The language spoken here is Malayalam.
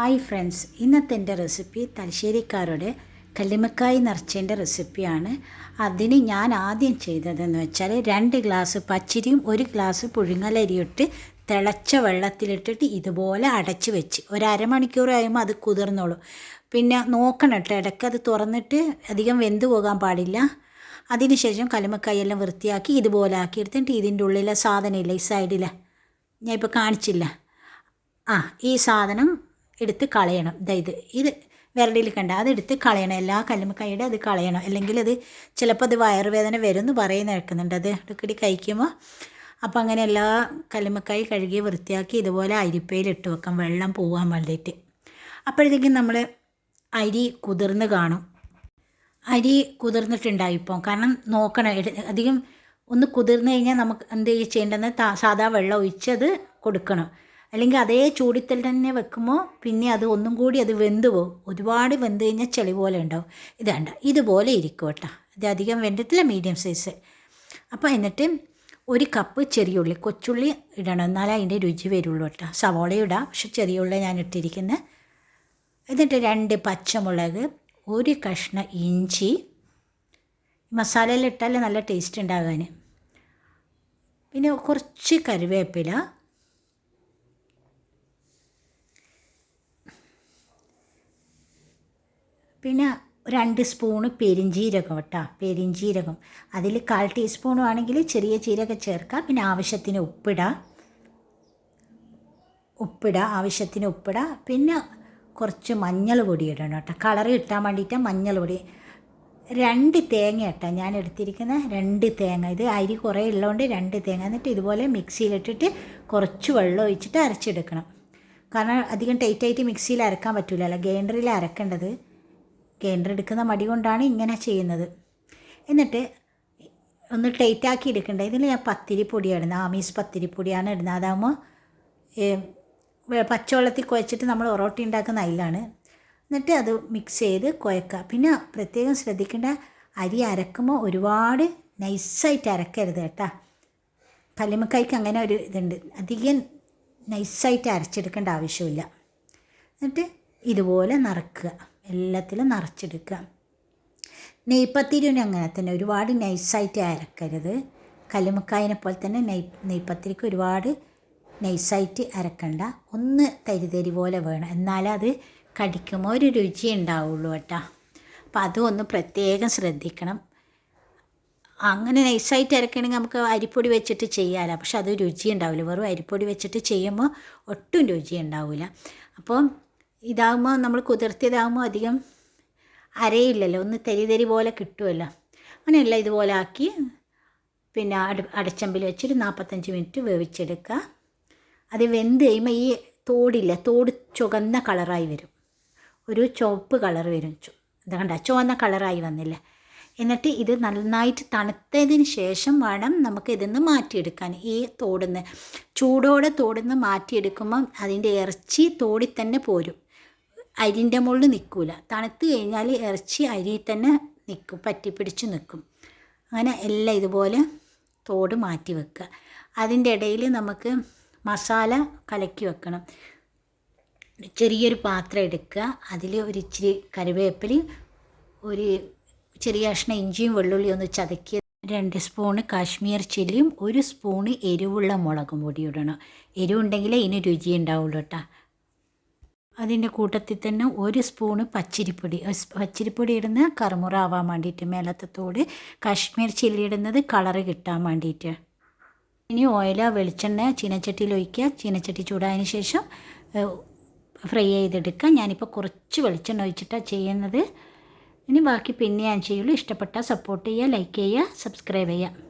ഹായ് ഫ്രണ്ട്സ് ഇന്നത്തെ എന്റെ റെസിപ്പി തലശ്ശേരിക്കാരുടെ കല്ലിമക്കായി നിറച്ചതിന്റെ റെസിപ്പിയാണ്. അതിന് ഞാൻ ആദ്യം ചെയ്തതെന്ന് വെച്ചാൽ രണ്ട് ഗ്ലാസ് പച്ചരിയും ഒരു ഗ്ലാസ് പുഴുങ്ങലരിയിട്ട് തിളച്ച വെള്ളത്തിലിട്ടിട്ട് ഇതുപോലെ അടച്ച് വെച്ച് ഒരു അരമണിക്കൂർ അത് കുതിർന്നോളും. പിന്നെ നോക്കണം കേട്ടോ ഇടയ്ക്ക് അത് തുറന്നിട്ട് അധികം വെന്ത് പോകാൻ പാടില്ല. അതിനുശേഷം കല്ലുമ്മക്കായെല്ലാം വൃത്തിയാക്കി ഇതുപോലെ ആക്കി എടുത്തിട്ട് ഇതിന്റെ ഉള്ളിലെ സാധനമില്ല ഈ സൈഡിലെ ഞാൻ ഇപ്പോൾ കാണിച്ചില്ല. ആ ഈ സാധനം എടുത്ത് കളയണം. അതായത് ഇത്. വിരലിൽ കണ്ട അത് എടുത്ത് കളയണം. എല്ലാ കല്ലുമ്മക്കായുടെ അത് കളയണം. അല്ലെങ്കിൽ അത് ചിലപ്പോൾ അത് വയറുവേദന വരും എന്ന് പറയുന്ന കേൾക്കുന്നുണ്ട്. അത് ഇടുക്കടി കഴിക്കുമ്പോൾ അപ്പോൾ അങ്ങനെ എല്ലാ കല്ലുമ്മക്കായി കഴുകി വൃത്തിയാക്കി ഇതുപോലെ അരിപ്പയിൽ ഇട്ട് വെക്കാം. വെള്ളം പോകാൻ വേണ്ടിയിട്ട്. അപ്പോഴത്തേക്കും നമ്മൾ അരി കുതിർന്ന് കാണും. അരി കുതിർന്നിട്ടുണ്ടാവും ഇപ്പോൾ കാരണം നോക്കണം. അധികം ഒന്ന് കുതിർന്ന് കഴിഞ്ഞാൽ നമുക്ക് എന്ത് ചെയ്യേണ്ടതെന്ന് സാധാ വെള്ളം ഒഴിച്ചത് കൊടുക്കണം. അല്ലെങ്കിൽ അതേ ചൂടിത്തിൽ തന്നെ വെക്കുമ്പോൾ പിന്നെ അത് ഒന്നും കൂടി അത് വെന്ത് പോകും ഒരുപാട് വെന്ത് കഴിഞ്ഞാൽ ചെളി പോലെ ഉണ്ടാവും. ഇതാണ്ട ഇതുപോലെ ഇരിക്കും കേട്ടോ. ഇത് അധികം വെന്തത്തില്ല മീഡിയം സൈസ് അപ്പോൾ എന്നിട്ട് ഒരു കപ്പ് ചെറിയ ഉള്ളി കൊച്ചുള്ളി ഇടണം. എന്നാലേ അതിന്റെ രുചി വരുള്ളൂ കേട്ടോ. സവോള ഇടാം. പക്ഷെ ചെറിയ ഉള്ളി ഞാൻ ഇട്ടിരിക്കുന്നത് എന്നിട്ട് രണ്ട് പച്ചമുളക് ഒരു കഷ്ണം ഇഞ്ചി. മസാലയിൽ ഇട്ടാലേ നല്ല ടേസ്റ്റ് ഉണ്ടാകാൻ പിന്നെ കുറച്ച് കറിവേപ്പില. പിന്നെ രണ്ട് സ്പൂണ് പെരിഞ്ജീരകം കേട്ടോ. പെരിഞ്ജീരകം അതിൽ കാൽ ടീസ്പൂൺ ആണെങ്കിൽ ചെറിയ ജീരകം ചേർക്കാം പിന്നെ ആവശ്യത്തിന് ഉപ്പിടാം. ഉപ്പിടുക ആവശ്യത്തിന് ഉപ്പിടുക പിന്നെ കുറച്ച് മഞ്ഞൾ പൊടി ഇടണം കേട്ടോ. കളർ കിട്ടാൻ വേണ്ടിയിട്ട് മഞ്ഞൾ പൊടി രണ്ട് തേങ്ങ കേട്ടോ. ഞാൻ എടുത്തിരിക്കുന്ന രണ്ട് തേങ്ങ. ഇത് അരി കുറേ ഉള്ളതുകൊണ്ട് രണ്ട് തേങ്ങ. എന്നിട്ട് ഇതുപോലെ മിക്സിയിലിട്ടിട്ട് കുറച്ച് വെള്ളം ഒഴിച്ചിട്ട് അരച്ചെടുക്കണം. കാരണം അധികം ടൈറ്റായിട്ട് മിക്സിയിൽ അരക്കാൻ പറ്റില്ലല്ലോ ഗ്രൈൻഡറിൽ അരക്കേണ്ടത്. ഗ്രൈൻഡർ എടുക്കുന്ന മടി കൊണ്ടാണ് ഇങ്ങനെ ചെയ്യുന്നത്. എന്നിട്ട് ഒന്ന് ടൈറ്റാക്കി എടുക്കേണ്ട? ഇതിൽ ഞാൻ പത്തിരിപ്പൊടിയാണ് ഇടുന്നത് ആമീസ് പത്തിരിപ്പൊടിയാണ് ഇടുന്നത്. അതാകുമ്പോൾ പച്ചവെള്ളത്തിൽ കുഴച്ചിട്ട് നമ്മൾ ഒറോട്ടി ഉണ്ടാക്കുന്ന അതിലാണ് എന്നിട്ട് അത് മിക്സ് ചെയ്ത് കുഴക്കുക പിന്നെ പ്രത്യേകം ശ്രദ്ധിക്കേണ്ട അരി അരക്കുമ്പോൾ ഒരുപാട് നൈസായിട്ട് അരക്കരുത് കേട്ടോ. കല്ലുമക്കായ്ക്ക് അങ്ങനെ ഒരു ഇതുണ്ട്. അധികം നൈസായിട്ട് അരച്ചെടുക്കേണ്ട ആവശ്യമില്ല. എന്നിട്ട് ഇതുപോലെ നിറക്കുക. എല്ലാത്തിലും നിറച്ചെടുക്കുക. നെയ്പ്പത്തിരിന് അങ്ങനെ തന്നെ. ഒരുപാട് നൈസായിട്ട് അരക്കരുത്. കല്ലുമുക്കായനെ പോലെ തന്നെ നെയ് നെയ്പ്പത്തിരിക്ക് ഒരുപാട് നൈസായിട്ട് അരക്കണ്ട. ഒന്ന് തരിതരി പോലെ വേണം. എന്നാലേ അത് കടിക്കുമ്പോൾ ഒരു രുചി ഉണ്ടാവുള്ളൂ കേട്ടോ. അപ്പോൾ അതും ഒന്ന് പ്രത്യേകം ശ്രദ്ധിക്കണം. അങ്ങനെ നൈസായിട്ട് അരക്കണമെങ്കിൽ നമുക്ക് അരിപ്പൊടി വെച്ചിട്ട് ചെയ്യാമല്ലോ പക്ഷെ അത് രുചി ഉണ്ടാവില്ല. വെറും അരിപ്പൊടി വെച്ചിട്ട് ചെയ്യുമ്പോൾ ഒട്ടും രുചി ഉണ്ടാവില്ല. അപ്പോൾ ഇതാകുമ്പോൾ നമ്മൾ കുതിർത്തിയതാകുമ്പോൾ അധികം അരയില്ലല്ലോ. ഒന്ന് തരി തരി പോലെ കിട്ടുമല്ലോ അങ്ങനെയല്ല ഇതുപോലെ ആക്കി പിന്നെ അട അടച്ചമ്പിൽ വെച്ചൊരു നാൽപ്പത്തഞ്ച് മിനിറ്റ് വേവിച്ചെടുക്കുക. അത് വെന്ത് കഴിയുമ്പോൾ ഈ തോടില്ല തോട് ചുവന്ന കളറായി വരും. ഒരു ചുവപ്പ് കളർ വരും. ഇത് കണ്ട ചുവന്ന കളറായി വന്നില്ല? എന്നിട്ട് ഇത് നന്നായിട്ട് തണുത്തതിന് ശേഷം വേണം നമുക്ക് ഇതിന്ന് മാറ്റിയെടുക്കാൻ. ഈ തോടുന്ന് ചൂടോടെ തോടുന്ന് മാറ്റിയെടുക്കുമ്പം അതിന്റെ ഇറച്ചി തോടി തന്നെ പോരും. അരിന്റെ മുകളിൽ നിൽക്കില്ല തണുത്ത് കഴിഞ്ഞാൽ ഇറച്ചി അരി തന്നെ നിൽക്കും പറ്റിപ്പിടിച്ച് നിൽക്കും. അങ്ങനെ എല്ലാം ഇതുപോലെ തോട് മാറ്റി വെക്കുക. അതിന്റെ ഇടയിൽ നമുക്ക് മസാല കലക്കി വെക്കണം. ചെറിയൊരു പാത്രം എടുക്കുക. അതിൽ ഒരു ഇച്ചിരി കറിവേപ്പിലയും ഒരു ചെറിയ കഷ്ണം ഇഞ്ചിയും വെള്ളുള്ളിയും ഒന്ന് ചതക്കി രണ്ട് സ്പൂണ് കാശ്മീർ ചില്ലിയും ഒരു സ്പൂണ് എരിവുള്ള മുളകും പൊടി ഇടണം. എരിവുണ്ടെങ്കിലേ ഇതിന് രുചി ഉണ്ടാവുള്ളൂ കേട്ടോ. അതിന്റെ കൂട്ടത്തിൽ തന്നെ ഒരു സ്പൂണ് പച്ചരിപ്പൊടി. പച്ചരിപ്പൊടി ഇടുന്ന കറുമുറ ആവാൻ വേണ്ടിയിട്ട് മേലത്തെ തോട് കാശ്മീർ ചില്ലി ഇടുന്നത് കളറ് കിട്ടാൻ വേണ്ടിയിട്ട്. ഇനി ഓയില വെളിച്ചെണ്ണ ചീനച്ചട്ടിയിൽ ഒഴിക്കുക. ചീനച്ചട്ടി ചൂടായതിന് ശേഷം ഫ്രൈ ചെയ്തെടുക്കുക. ഞാനിപ്പോൾ കുറച്ച് വെളിച്ചെണ്ണ ഒഴിച്ചിട്ടാണ് ചെയ്യുന്നത്. ഇനി ബാക്കി പിന്നെ ഞാൻ ചെയ്യുള്ളൂ. ഇഷ്ടപ്പെട്ടാൽ സപ്പോർട്ട് ചെയ്യുക ലൈക്ക് ചെയ്യുക സബ്സ്ക്രൈബ് ചെയ്യുക.